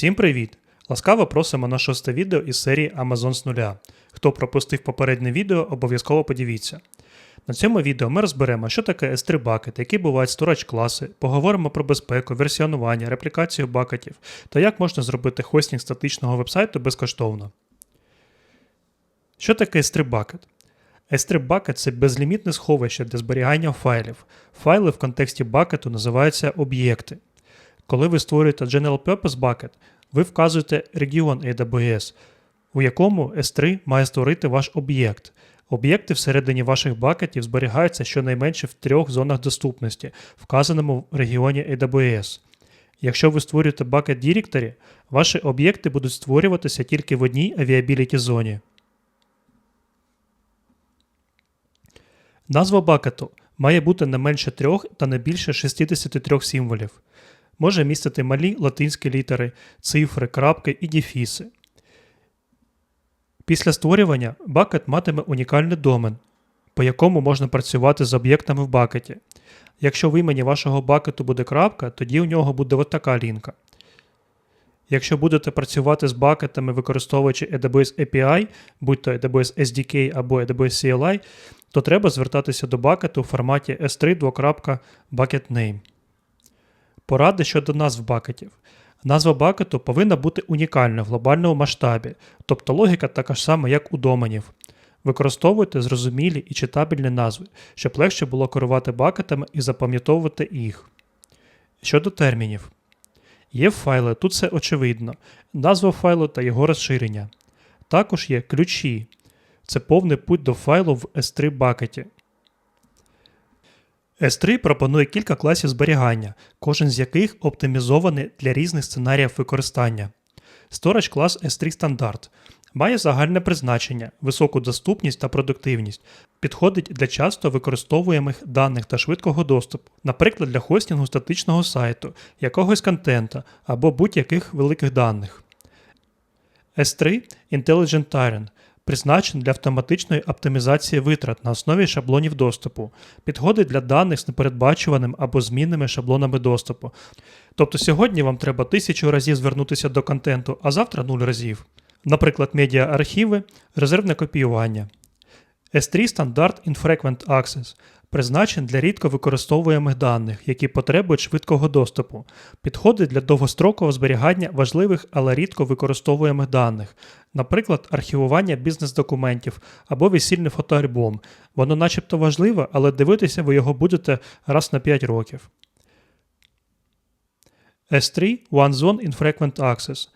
Всім привіт! Ласкаво просимо на шосте відео із серії Amazon з нуля. Хто пропустив попереднє відео, обов'язково подивіться. На цьому відео ми розберемо, що таке S3 бакет, які бувають storage класи, поговоримо про безпеку, версіонування, реплікацію бакетів та як можна зробити хостінг статичного вебсайту безкоштовно. Що таке S3 бакет? S3 Bucket – це безлімітне сховище для зберігання файлів. Файли в контексті бакету називаються об'єкти. Коли ви створюєте General Purpose Bucket, ви вказуєте регіон AWS, у якому S3 має створити ваш об'єкт. Об'єкти всередині ваших бакетів зберігаються щонайменше в трьох зонах доступності, вказаному в регіоні AWS. Якщо ви створюєте Bucket Directory, ваші об'єкти будуть створюватися тільки в одній авіабіліті зоні. Назва бакету має бути не менше трьох та не більше 63 символів. Може містити малі латинські літери, цифри, крапки і дефіси. Після створювання бакет матиме унікальний домен, по якому можна працювати з об'єктами в бакеті. Якщо в імені вашого бакету буде крапка, тоді у нього буде от така лінка. Якщо будете працювати з бакетами, використовуючи AWS API, будь то AWS SDK або AWS CLI, то треба звертатися до бакету в форматі S3 bucket name. Поради щодо назв бакетів. Назва бакету повинна бути унікальна в глобальному масштабі, тобто логіка така ж сама, як у доменів. Використовуйте зрозумілі і читабельні назви, щоб легше було керувати бакетами і запам'ятовувати їх. Щодо термінів. Є файли, тут все очевидно, назва файлу та його розширення. Також є ключі. Це повний путь до файлу в S3 бакеті. S3 пропонує кілька класів зберігання, кожен з яких оптимізований для різних сценаріїв використання. Storage клас S3 Standard має загальне призначення, високу доступність та продуктивність, підходить для часто використовуємих даних та швидкого доступу, наприклад, для хостінгу статичного сайту, якогось контента або будь-яких великих даних. S3 Intelligent Tyrant призначений для автоматичної оптимізації витрат на основі шаблонів доступу, підходить для даних з непередбачуваним або змінними шаблонами доступу. Тобто сьогодні вам треба тисячу разів звернутися до контенту, а завтра нуль разів. Наприклад, медіа-архіви, резервне копіювання. S3 стандарт Infrequent Access призначений для рідко використовуємих даних, які потребують швидкого доступу, підходить для довгострокового зберігання важливих, але рідко використовуємих даних, наприклад, архівування бізнес-документів або весільний фотоальбом. Воно начебто важливе, але дивитися ви його будете раз на 5 років. S3 One Zone Infrequent Access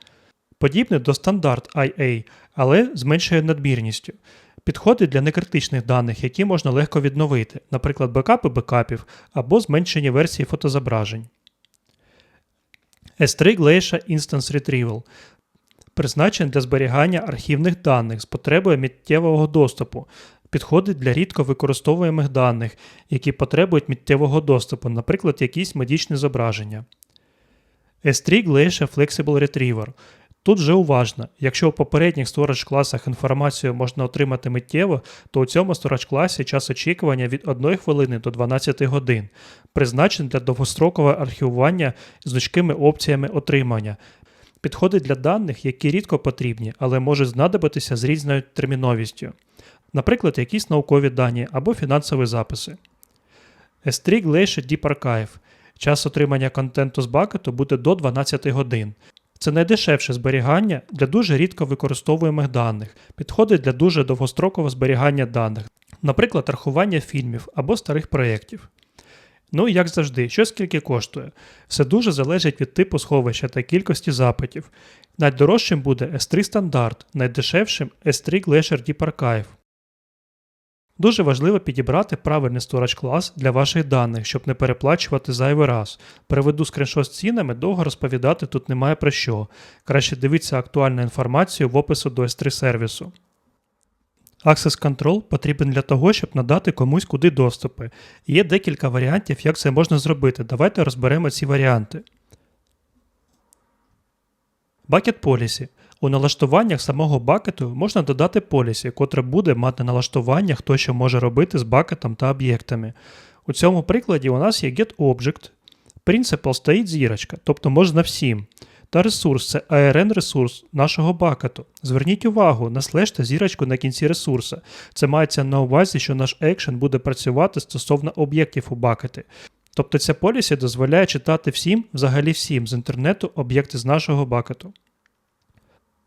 подібне до стандарт IA, але з меншою надмірністю. Підходить для некритичних даних, які можна легко відновити, наприклад, бекапи бекапів або зменшені версії фотозображень. S3 Glacier Instance Retrieval призначений для зберігання архівних даних з потребою миттєвого доступу. Підходить для рідко використовуємих даних, які потребують миттєвого доступу, наприклад, якісь медичні зображення. S3 Glacier Flexible Retriever Тут же уважно, якщо у попередніх storage класах інформацію можна отримати миттєво, то у цьому storage класі час очікування від 1 хвилини до 12 годин, призначений для довгострокового архівування з значкими опціями отримання. Підходить для даних, які рідко потрібні, але можуть знадобитися з різною терміновістю, наприклад, якісь наукові дані або фінансові записи. S3 Glacier Deep Archive. Час отримання контенту з бакету буде до 12 годин. Це найдешевше зберігання для дуже рідко використовуємих даних, підходить для дуже довгострокового зберігання даних, наприклад, рахування фільмів або старих проєктів. Ну і як завжди, що скільки коштує? Все дуже залежить від типу сховища та кількості запитів. Найдорожчим буде S3 стандарт, найдешевшим S3 Glacier Deep Archive. Дуже важливо підібрати правильний storage клас для ваших даних, щоб не переплачувати зайвий раз. Переведу скріншот з цінами, довго розповідати тут немає про що. Краще дивіться актуальну інформацію в опису до S3 сервісу. Access Control потрібен для того, щоб надати комусь куди доступи. Є декілька варіантів, як це можна зробити. Давайте розберемо ці варіанти. Bucket Policy у налаштуваннях самого бакету можна додати полісі, котре буде мати налаштування, хто що може робити з бакетом та об'єктами. У цьому прикладі у нас є GetObject, Principal стоїть зірочка, тобто можна всім. Та ресурс це ARN ресурс нашого бакету. Зверніть увагу на слеш та зірочку на кінці ресурса. Це мається на увазі, що наш екшен буде працювати стосовно об'єктів у бакети. Тобто ця полісі дозволяє читати всім, взагалі всім з інтернету об'єкти з нашого бакету.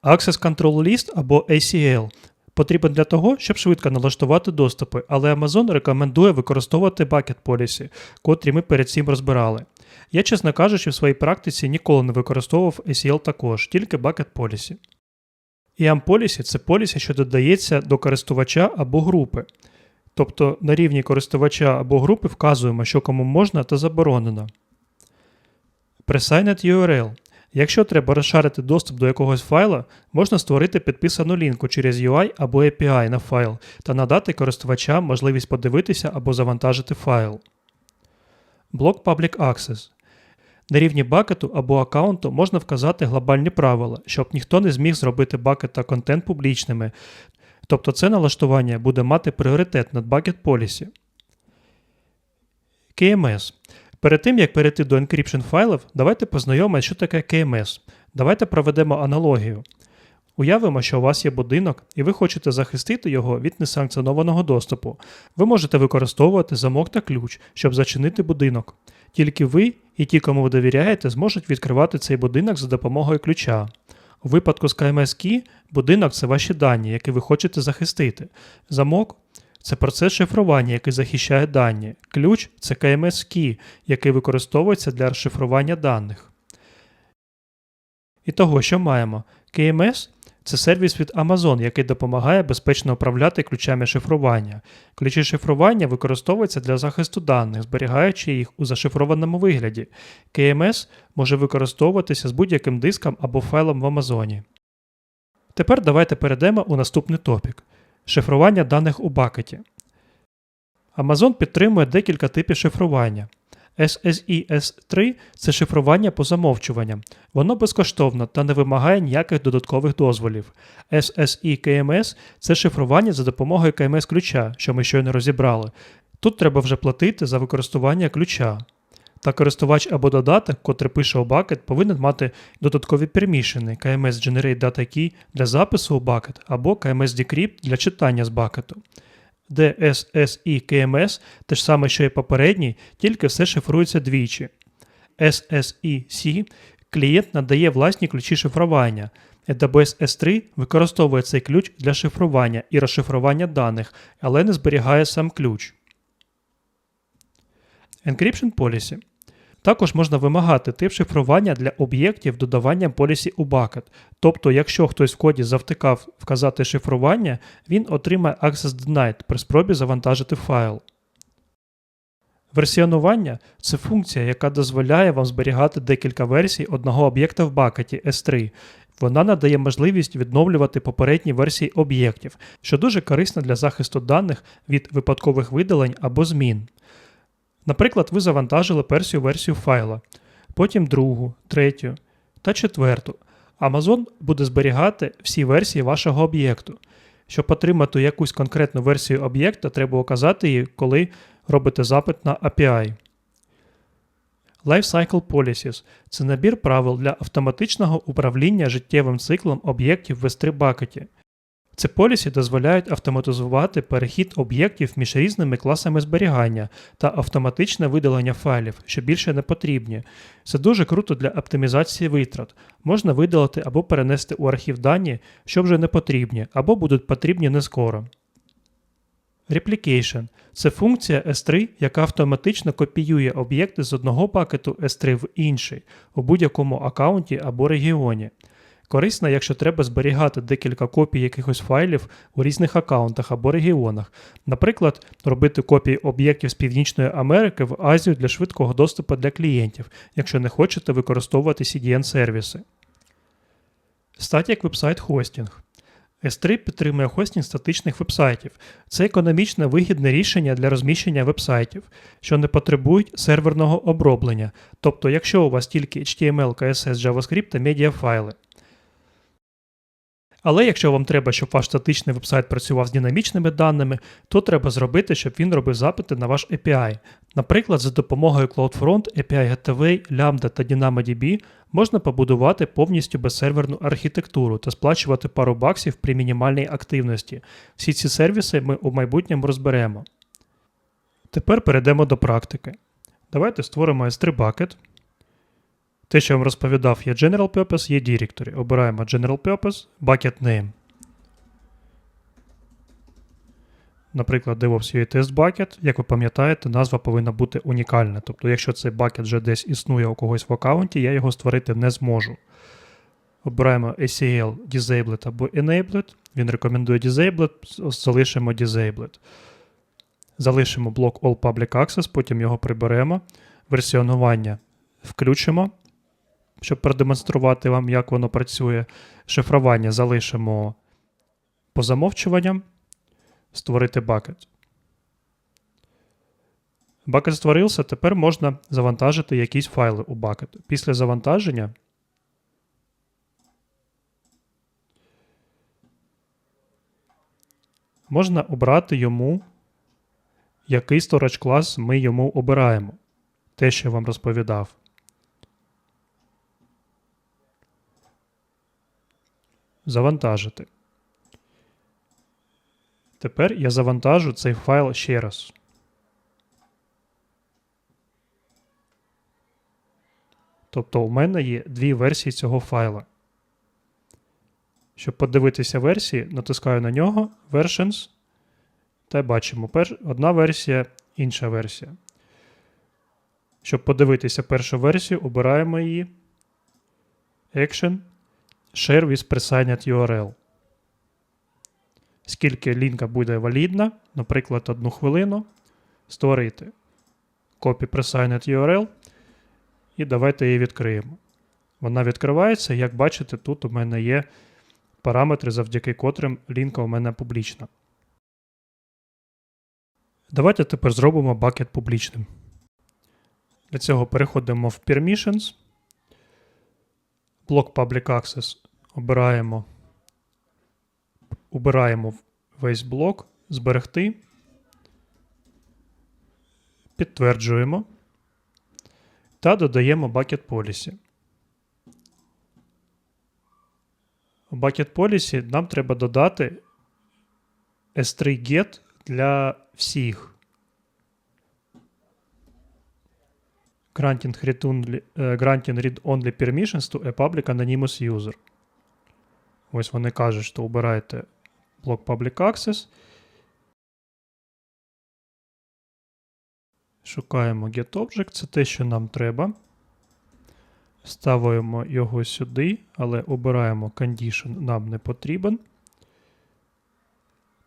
Access Control List або ACL потрібен для того, щоб швидко налаштувати доступи, але Amazon рекомендує використовувати Bucket Policy, котрі ми перед цим розбирали. Я, чесно кажучи, в своїй практиці ніколи не використовував ACL також, тільки Bucket Policy. IAM Policy – це полісі, що додається до користувача або групи. Тобто на рівні користувача або групи вказуємо, що кому можна та заборонено. Presigned URL. Якщо треба розшарити доступ до якогось файла, можна створити підписану лінку через UI або API на файл та надати користувачам можливість подивитися або завантажити файл. Блок Public Access. На рівні бакету або аккаунту можна вказати глобальні правила, щоб ніхто не зміг зробити бакет та контент публічними, тобто це налаштування буде мати пріоритет над Bucket Policy. KMS. Перед тим, як перейти до encryption файлів, давайте познайомимося, що таке KMS. Давайте проведемо аналогію. Уявимо, що у вас є будинок, і ви хочете захистити його від несанкціонованого доступу. Ви можете використовувати замок та ключ, щоб зачинити будинок. Тільки ви і ті, кому ви довіряєте, зможуть відкривати цей будинок за допомогою ключа. У випадку з KMS Key будинок це ваші дані, які ви хочете захистити. Замок це процес шифрування, який захищає дані. Ключ це KMS Key, який використовується для розшифрування даних. І того, що маємо? KMS це сервіс від Amazon, який допомагає безпечно управляти ключами шифрування. Ключі шифрування використовуються для захисту даних, зберігаючи їх у зашифрованому вигляді. KMS може використовуватися з будь-яким диском або файлом в Амазоні. Тепер давайте перейдемо у наступний топік шифрування даних у бакеті. Amazon підтримує декілька типів шифрування. SSE S3 це шифрування по замовчуванням. Воно безкоштовно та не вимагає ніяких додаткових дозволів. SSE KMS це шифрування за допомогою KMS ключа, що ми щойно розібрали. Тут треба вже платити за використання ключа. Та користувач або додаток, котрий пише у бакет, повинен мати додаткові пермішини KMS Generate Data Key для запису у бакет або KMS Decrypt для читання з бакету. DSSI KMS те ж саме, що і попередній, тільки все шифрується двічі. SSIC клієнт надає власні ключі шифрування. AWS S3 використовує цей ключ для шифрування і розшифрування даних, але не зберігає сам ключ. Encryption Policy також можна вимагати тип шифрування для об'єктів додаванням полісі у бакет. Тобто, якщо хтось в коді завтикав вказати шифрування, він отримає Access Denied при спробі завантажити файл. Версіонування це функція, яка дозволяє вам зберігати декілька версій одного об'єкта в бакеті S3. Вона надає можливість відновлювати попередні версії об'єктів, що дуже корисно для захисту даних від випадкових видалень або змін. Наприклад, ви завантажили першу версію файла, потім другу, третю та четверту. Amazon буде зберігати всі версії вашого об'єкту. Щоб отримати якусь конкретну версію об'єкта, треба указати її, коли робите запит на API. Lifecycle Policies це набір правил для автоматичного управління життєвим циклом об'єктів в S3 бакеті. Ці полісі дозволяють автоматизувати перехід об'єктів між різними класами зберігання та автоматичне видалення файлів, що більше не потрібні. Це дуже круто для оптимізації витрат. Можна видалити або перенести у архів дані, що вже не потрібні, або будуть потрібні не скоро. Replication це функція S3, яка автоматично копіює об'єкти з одного пакету S3 в інший у будь-якому аккаунті або регіоні. Корисна, якщо треба зберігати декілька копій якихось файлів у різних аккаунтах або регіонах. Наприклад, робити копії об'єктів з Північної Америки в Азію для швидкого доступу для клієнтів, якщо не хочете використовувати CDN-сервіси. Static Website Hosting S3 підтримує хостінг статичних вебсайтів. Це економічно вигідне рішення для розміщення вебсайтів, що не потребують серверного оброблення, тобто якщо у вас тільки HTML, CSS, JavaScript та медіафайли. Але якщо вам треба, щоб ваш статичний вебсайт працював з динамічними даними, то треба зробити, щоб він робив запити на ваш API. Наприклад, за допомогою CloudFront, API Gateway, Lambda та DynamoDB можна побудувати повністю безсерверну архітектуру та сплачувати пару баксів при мінімальній активності. Всі ці сервіси ми у майбутньому розберемо. Тепер перейдемо до практики. Давайте створимо S3 bucket. Те, що я вам розповідав, є General Purpose, є Directory. Обираємо General Purpose, Bucket Name. Наприклад, DevOps UA Test Bucket, як ви пам'ятаєте, назва повинна бути унікальна. Тобто, якщо цей бакет вже десь існує у когось в аккаунті, я його створити не зможу. Обираємо ACL Disabled або Enabled. Він рекомендує Disabled, залишимо Disabled. Залишимо блок All Public Access, потім його приберемо. Версіонування включимо, щоб продемонструвати вам, як воно працює. Шифрування залишимо по замовчуванням. Створити бакет. Бакет створився, тепер можна завантажити якісь файли у бакет. Після завантаження можна обрати йому, який storage клас ми йому обираємо. Те, що я вам розповідав. Завантажити. Тепер я завантажу цей файл ще раз. Тобто у мене є дві версії цього файла. Щоб подивитися версії, натискаю на нього Versions. Та бачимо одна версія, інша версія. Щоб подивитися першу версію, обираємо її. Action. Share with Presigned URL. Скільки лінка буде валідна, наприклад, одну хвилину. Створити Copy Presigned URL. І давайте її відкриємо. Вона відкривається, як бачите, тут у мене є параметри, завдяки котрим лінка у мене публічна. Давайте тепер зробимо бакет публічним. Для цього переходимо в Permissions. Блок Public Access обираємо. Убираємо весь блок, зберегти. Підтверджуємо та додаємо Bucket Policy. У Bucket Policy нам треба додати S3 Get для всіх. Granting read only, uh, granting read only permissions to a public anonymous user. Ось вони кажуть, що обираєте блок Public Access. Шукаємо GetObject, це те, що нам треба. Ставимо його сюди, але обираємо Condition нам не потрібен.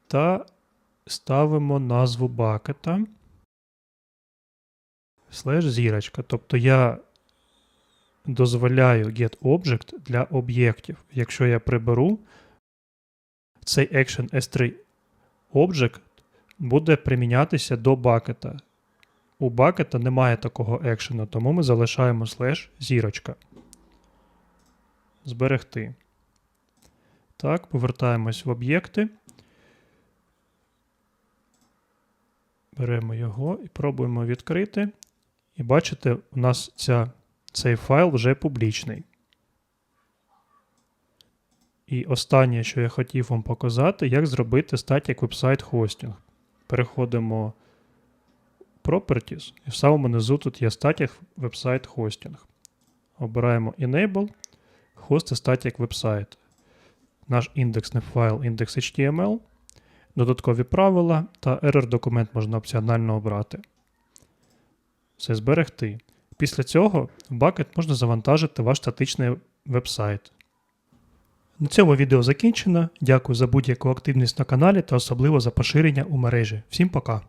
Та ставимо назву бакета. Слеш зірочка. Тобто я дозволяю getObject для об'єктів. Якщо я приберу цей Action S3 Object буде примінятися до бакета. У бакета немає такого екшену, тому ми залишаємо слеш зірочка. Зберегти. Так, повертаємось в об'єкти. Беремо його і пробуємо відкрити. І бачите, у нас ця, цей файл вже публічний. І останнє, що я хотів вам показати, як зробити Website Hosting. Переходимо в Properties, і в самому низу тут є Website Hosting. Обираємо Enable, Host Static Website. Наш індексний файл index.html, додаткові правила та error документ можна опціонально обрати. Все зберегти. Після цього в бакет можна завантажити ваш статичний веб-сайт. На цьому відео закінчено. Дякую за будь-яку активність на каналі та особливо за поширення у мережі. Всім пока!